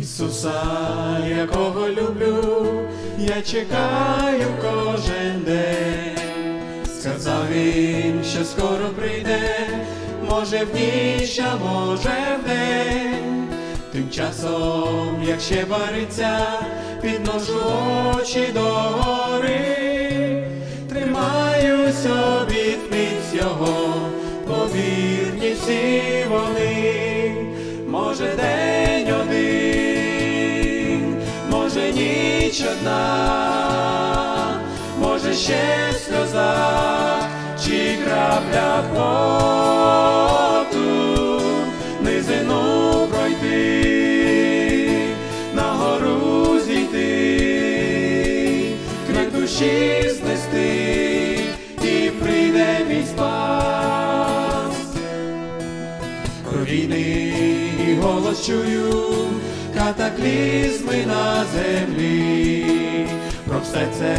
Ісуса, якого люблю, я чекаю кожен день. Сказав він, що скоро прийде, може в ніч, а може в день. Тим часом, як ще бариться, підношу очі до гори, тримаюсь обітниць його, повірні всі вони, може день ніч одна, може ще сльоза, чи крапля поту, низину пройти, на гору зійти, крик душі знести, і прийде мій спас. Про війни і голос чую, катаклізми на землі. Про все це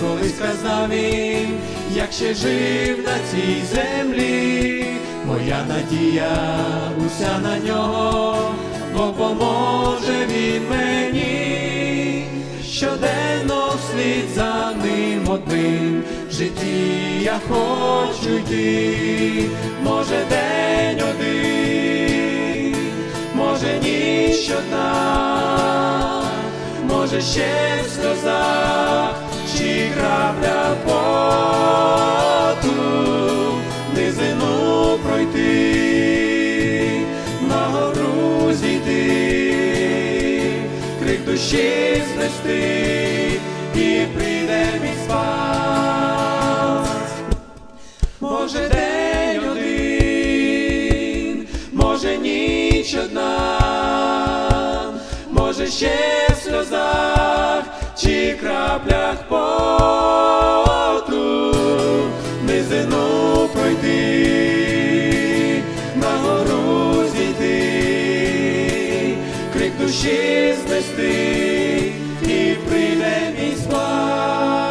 колись казав він, як ще жив на цій землі. Моя надія уся на нього, бо поможе він мені. Щоденно вслід за ним одним в житті я хочу йти, може день один, може ніч одна, може ще сльоза, чи крапля поту, низину пройти, на гору зійти, крик душі знести, і прийде мій спас. Може день один, може ніч одна, ще в сльозах чи краплях поту низину пройти, на гору зійти, крик душі знести і прийде мій спад.